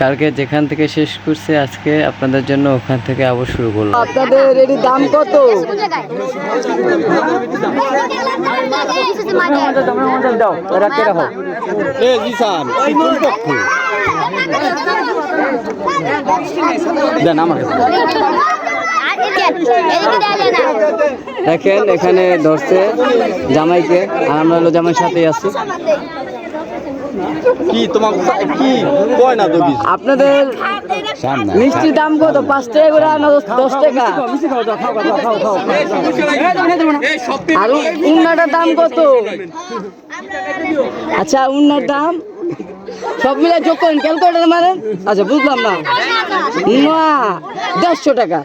কালকে যেখান থেকে শেষ করছে আজকে আপনাদের জন্য ওখান থেকে আবার শুরু করলাম। আপনাদের এটির দাম কত? এরা দেখেন এখানে ধরছে জামাইকে আর আমরা হলো জামাইয়ের সাথেই আছি। কি তোমার কি? কয় না তো কিছু? আপনাদের মিষ্টির দাম কত? পাঁচ টাকা করে না দশ- টাকা। আর উন্নাটার দাম কত? আচ্ছা উন্নার দাম? সব মিলে যোগ করেন ক্যালকুলেটার মারেন আচ্ছা বুঝলাম না। না দেড়শো টাকা।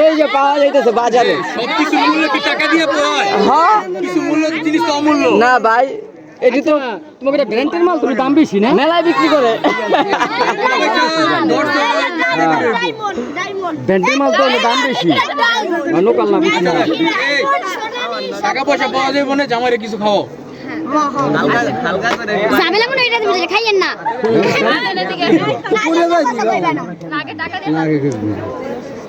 এই যে পাওয়া যাইতেছে বাজারে। সবকিছু মূল্য কি টাকা দিয়ে পায় হ্যাঁ? কিছু মূল্য জিনিস অমূল্য। না ভাই এটি তো তোমাকে এটা ব্র্যান্ডের মাল তুমি দাম বেশি না মেলায় বিক্রি করে ব্র্যান্ডের মাল তো দাম বেশি লোকাল না বেশি না টাকা পয়সা পাওয়া যাবে না জামাইরে কিছু খাও মনে খাইয়েন না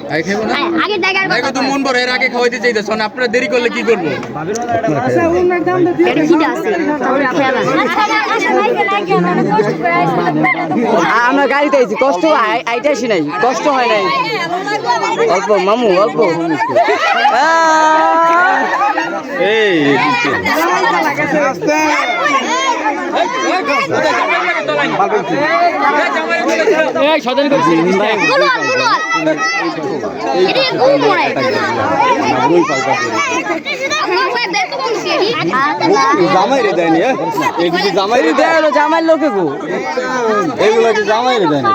আগে খাইবো না আগে টাকার আগে তো মন বড় এর আগে খাওয়াইতে চাইতেছ না আপনারা দেরি করলে কি করব আমরা গাড়িতে আইছি কষ্ট আই- আইতে আসি নাই কষ্ট হয় নাই অল্প মামু অল্প এই এই সদান করছি গুলন গুলন এটা গুল মরে জামাই রে দেয়নি হ্যাঁ? এগুলো কি জামাই দেয় দেখো লোকে গো এগুলো কি জামাই রে দেয়নি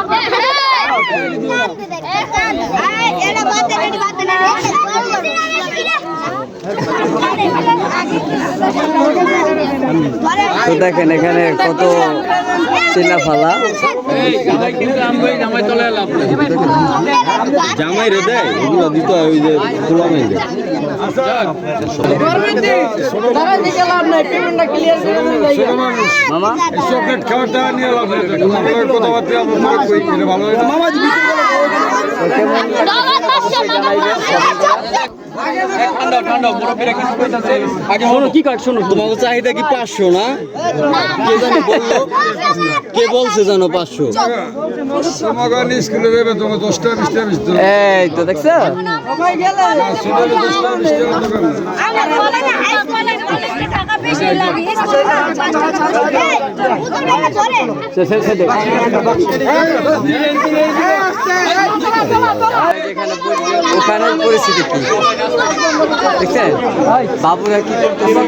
তো দেখেন এখানে কত চিনা ফালা জামাই রে দেয় এগুলো দিতে হয় ওই যে গোলামাই দেয় মামা চকলেট খাওয়ার টাকা নিয়ে লাভ নেই কথাবার্তা আমার মনে করি এটা ভালো মামা ঠান্ডা ঠান্ডা মুরব্বীরা কিছু কইতাছে আগে শোনো কি কয় শোনো তোমার চাহিদা কি পাঁচশো না কে জানি বলল কে বলছে জানো পাঁচশো তোমাকে স্কুলে তোমার দশটা বিশটা বিশ দেবে এই তো দেখছ ছোটদের দশটা বিশটা দেবে না সে- সে- সে দেখ। ওখানের পরিস্থিতি কি? দেখছেন? বাবুরা কি করতেছে?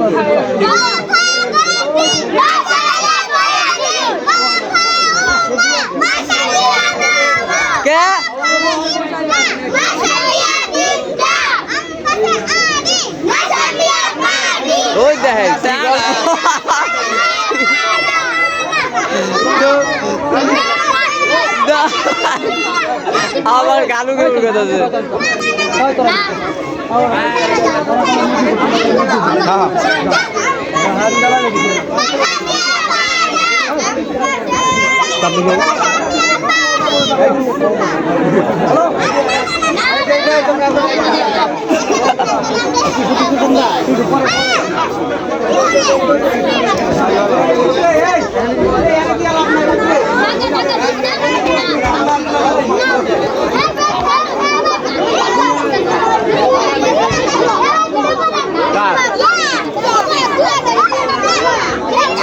ওই দেখেন কি গল্প। না। আবার গালু গালু কথা আছে।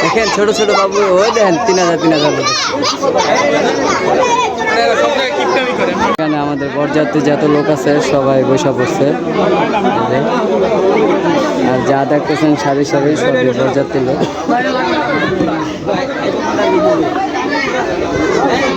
দেখেন ছোট ছোট বাবু, ওই দেখেন, তিন হাজার তিন হাজার এখানে আমাদের বরযাত্রী যত লোক আছে, সবাই বসে পড়ছে। আর যা দেখতেছেন, সারি সারি সবই বরযাত্রী লোক।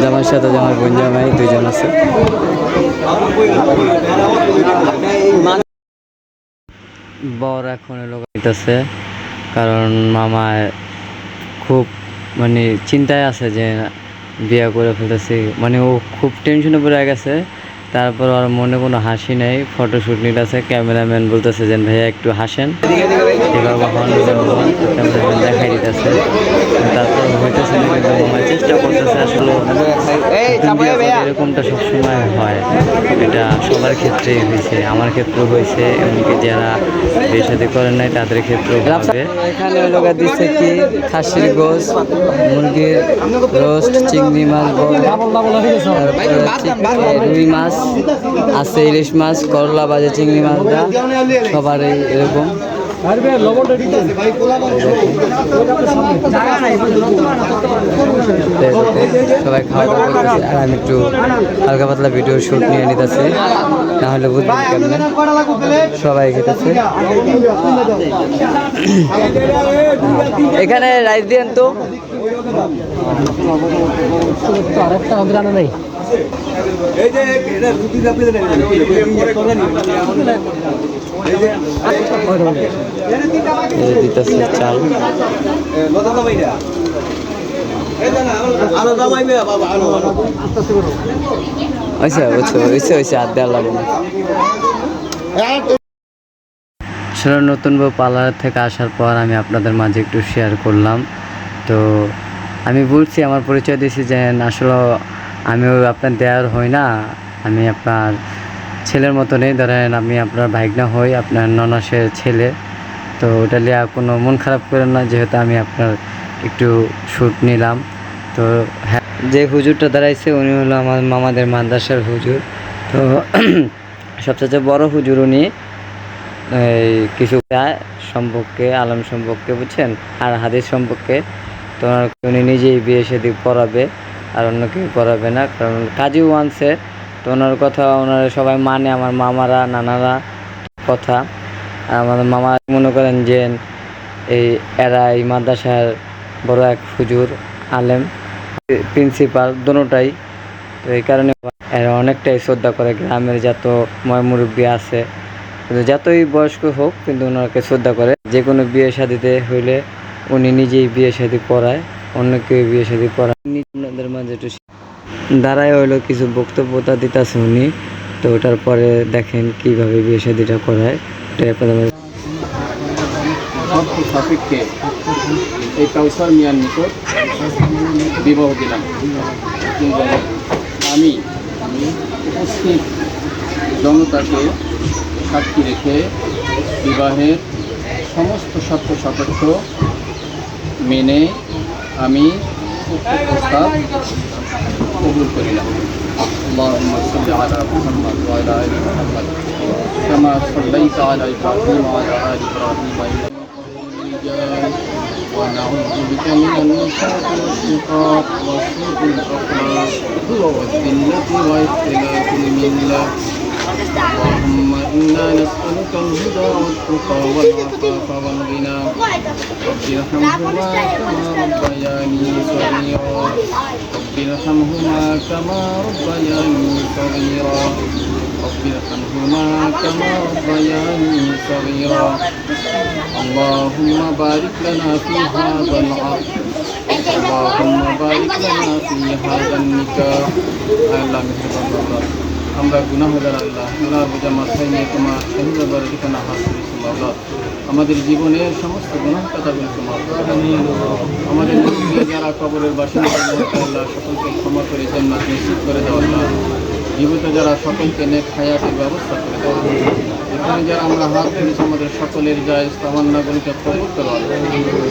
জামার সাথে জামার বোন জামাই দুইজন আছে। বর এখন লোক আছে কারণ মামা খুব মানে চিন্তায় আছে যে বিয়ে করে ফেলতেছি। মানে ও খুব টেনশনে পড়ে গেছে, তারপর ওর মনে কোনো হাসি নেই ফটোশ্যুট নিতেছে ক্যামেরাম্যান বলতেছে যে ভাইয়া একটু হাসেন। এবার ক্যামেরাম্যান দেখাই দিতেছে। তারপর হইতেছে না কিন্তু চেষ্টা করতেছে আসলে। এরকমটা সবসময় হয়। এটা সবার ক্ষেত্রেই হয়েছে আমার ক্ষেত্রেও হয়েছে এমনকি যারা বিয়ে সাথে করেন নাই তাদের ক্ষেত্রেও হবে। এখানে লোক দিচ্ছে কি? খাসির গোস মুরগির রোস্ট চিংড়ি মাছ রুই মাছ আছে ইলিশ মাছ করলা বাজে চিংড়ি মাছটা সবারই এরকম। সবাই খাওয়া দাওয়া করতেছে আর আমি একটু হালকা পাতলা ভিডিও শুট নিয়ে নিতেছি। না হলে বুঝবেন কেমনে। সবাই খেতেছে। এখানে রাইস দিয়েন তো। আরেকটা হবে জানা নেই। এই দিতেছে চাল। হয়েছে হয়েছে হয়েছে হয়েছে আর দেওয়া লাগবে না। আসলে নতুন বউ পার্লার থেকে আসার পর আমি আপনাদের মাঝে একটু শেয়ার করলাম। তো আমি বলছি আমার পরিচয় দিয়েছি যে আসলে আমিও আপনার দেওয়ার হই না। আমি আপনার ছেলের মতো নেই ধরেন আমি আপনার ভাইগনা হই, আপনার ননাসের ছেলে। তো ওটা লিয়া কোনো মন খারাপ করেন না, যেহেতু আমি আপনার একটু শ্যুট নিলাম। তো হ্যাঁ যে হুজুরটা দাঁড়াইছে, উনি হলো আমার মামাদের মাদ্রাসার হুজুর। তো সবচেয়ে বড় হুজুর উনি। এই কিছু সম্পর্কে, আলম সম্পর্কে, বুঝছেন? আর হাদিস সম্পর্কে। তো উনি নিজেই বিয়ে সেদিক পড়াবে আর অন্য কেউ করাবে না, কারণ কাজীও আনছে তো ওনার কথা, ওনারা সবাই মানে আমার মামারা, নানারা কথা। আর আমাদের মামা মনে করেন যে এই এরা এই মাদ্রাসার বড় এক হুজুর, আলেম, প্রিন্সিপাল, দোনোটাই। তো এই কারণে এরা অনেকটাই শ্রদ্ধা করে গ্রামের যত ময় মুরব্বী আছে, কিন্তু যতই বয়স্ক হোক, কিন্তু ওনাকে শ্রদ্ধা করে। যে কোনো বিয়ে শাদিতে হইলে উনি নিজেই বিয়ে শাদি পড়ায় অন্য কেউ বিয়ে শাদি উনি আপনাদের মাঝে একটু দাঁড়ায় হইল কিছু বক্তব্যতা দিতেছে উনি। তো ওটার পরে দেখেন কীভাবে বিয়ে শাদিটা করায় এটা আপনাদের সাপেক্ষে এই কাউসার মিয়ার নিকট বিবাহ দিলাম। আমি উপস্থিত জনতাকে সাক্ষী রেখে বিবাহের সমস্ত শর্ত সাপেক্ষ মেনে আমি উক্ত প্রস্তাব কবুল করিলাম اللهم صل على محمد وعلى ال محمد كما صليت على ابراهيم وعلى ال ابراهيم انك حميد مجيد ونعوذ بك من النفاق والشقاق وسوء الاخلاق والذله واختلاف المله اللهم إنا نسألك الهدى والتقى والعفاف والغنى رب ارحمهما كما ربياني صغيرا رب ارحمهما كما ربياني صغيرا رب ارحمهما كما ربياني صغيرا اللهم بارك لنا في هذا العقد اللهم بارك لنا في هذا النكاح أهلا بحفظ الله আমরা গুনাহগার আল্লাহ গুনাহ বোঝা মাথায় নিয়ে তোমার শহীদ ঠিকানা হাত করেছি আল্লাহ আমাদের জীবনের সমস্ত গুনাহ কথাগুলো তোমার আমাদের যারা কবরের বাসিন্দা সকলকে ক্ষমা করে জান্নাত নিশ্চিত করে দেওয়া আল্লাহ জীবিত, যারা সকলকে নেক হায়াতের ব্যবস্থা করে দেওয়া এখানে যারা আমরা হাত তুলেছি, আমাদের সকলের যায় তামান্নাগুলিকে কবর করো।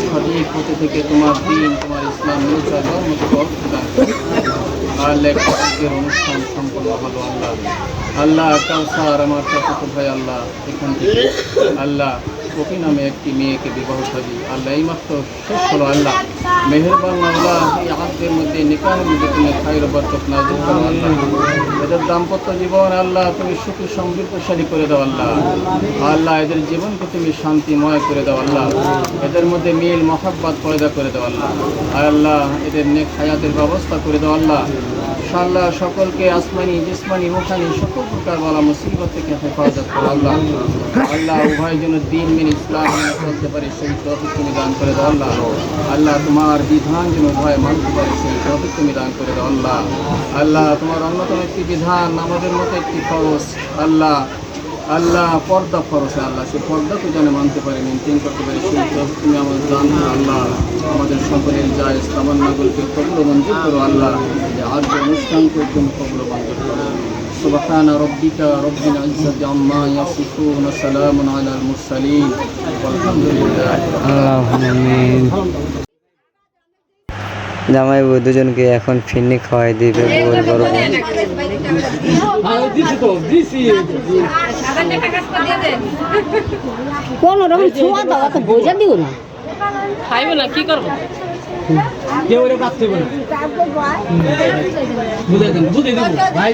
সঠিক পথে থেকে তোমার দিন, তোমার ইসলাম ধর্মকে প্রদান করো। আর লেখাপড়ার অনুষ্ঠান সম্পন্ন হলো আল্লাহ আল্লাহ আমার আল্লাহ এখান থেকে আল্লাহ পপি নামে একটি মেয়েকে বিবাহ সাজি। আল্লাহ এইমাত্র শেষ হলো আল্লাহ। মেহেরবান আল্লাহ এই আহাতের মধ্যে নিকাহের মধ্যে তুমি নাজিল করো আল্লাহ। এদের দাম্পত্য জীবন আল্লাহ, তুমি সুখী, সমৃদ্ধশালী করে দাও আল্লাহ। আল্লাহ, এদের জীবনকে তুমি শান্তিময় করে দাও আল্লাহ। এদের মধ্যে মিল, মহাব্বাত পয়দা করে দাও আল্লাহ। আর আল্লাহ, এদের নেক হায়াতের ব্যবস্থা করে দাও আল্লাহ। আল্লাহ সকলকে আসমানি, জিসমানি মুখানি সকল প্রকার বলা মুসিবত থেকে হেফাজত করো। আল্লাহ আল্লাহ উভয়ের জন্য দিন মেনে ইসলাম চলতে পারে, সেই তৌফিক তুমি দান করে দাও, আল্লাহ। আল্লাহ, তোমার বিধান যেন উভয় মানতে পারে, সেই তৌফিক তুমি দান করে দাও, আল্লাহ। আল্লাহ, তোমার অন্যতম একটি বিধান, আমাদের মতো একটি খরচ আল্লাহ আল্লাহ পর্দা ফরস আল্লাহ সেই পর্দাকে যেন মানতে পারে মেনটেন করতে পারে সেই তৌফিক তুমি আমাদের দান করো আল্লাহ আমাদের সকলের যায় তামান্নাগুলকে কবল মঞ্জুর করো আল্লাহ যে আজ অনুষ্ঠানকে তুমি কবল মঞ্জুর করো سبحان ربك رب العزة عما يصفون وسلام على المرسلين والحمد لله আল্লাহ আমিন জামাই বউ দুজনকে এখন ফিনি খাওয়াই দিবে বউর বড় বোন। কোন রকম ছোঁয়া দাও তো বোঝা দিও না। খাইব না কি করব? ভাই।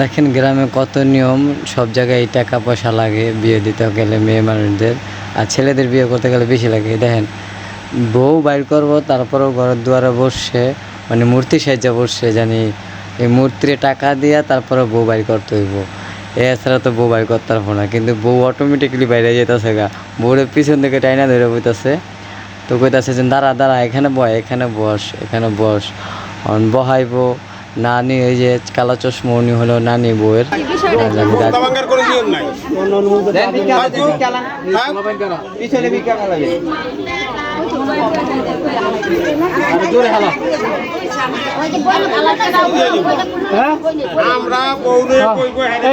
দেখেন গ্রামে কত নিয়ম, সব জায়গায় টাকা পয়সা লাগে, বিয়ে দিতে গেলে মেয়ে মানুষদের, আর ছেলেদের বিয়ে করতে গেলে বেশি লাগে। দেখেন বউ বাইর করব তারপরেও ঘরের দুয়ারে বসছে মানে মূর্তি সাহায্যে বসছে জানি এই মূর্তির টাকা দিয়া তারপরে বউ বাইর করতে হইব। এছাড়া তো বউ বাইর করতে পারব না কিন্তু বউ অটোমেটিকলি বাইরে যেতেছে গা। বউরে পিছন থেকে টাইনা ধরে বইতেছে। তো কইতাছে যে দাঁড়া দাঁড়া এখানে বয় এখানে বস এখানে বস। অন বহাইবো নানি এই যে কালা চশমা উনি হলো নানি বউয়ের। পিছনে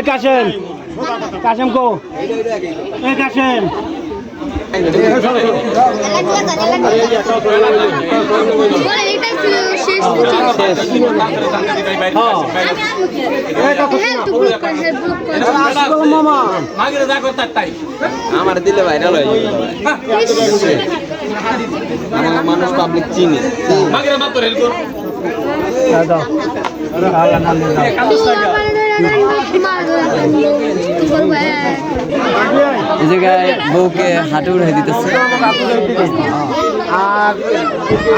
কাশেম। কাশেম কো। কাশেম। শেষ হ্যাঁ আমার দিলে ভাইরাল হয়ে যাবে। আমার মানুষ পাবলিক চিনি। এই জায়গায় বউকে হাঁটু উঠে দিতেছে। আর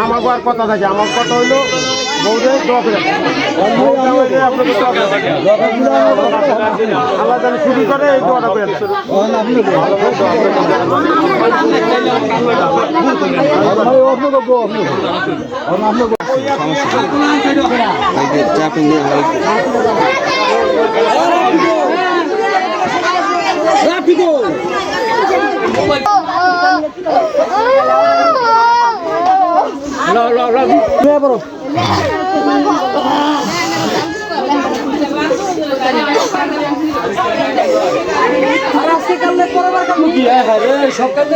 আমার কথা থাকে, আমার কথা হইল আল্লাহ জানি ছুটি করে এই দোয়াটা করে দেন। ভাই, হ্যাঁ হ্যাঁ সব কাজ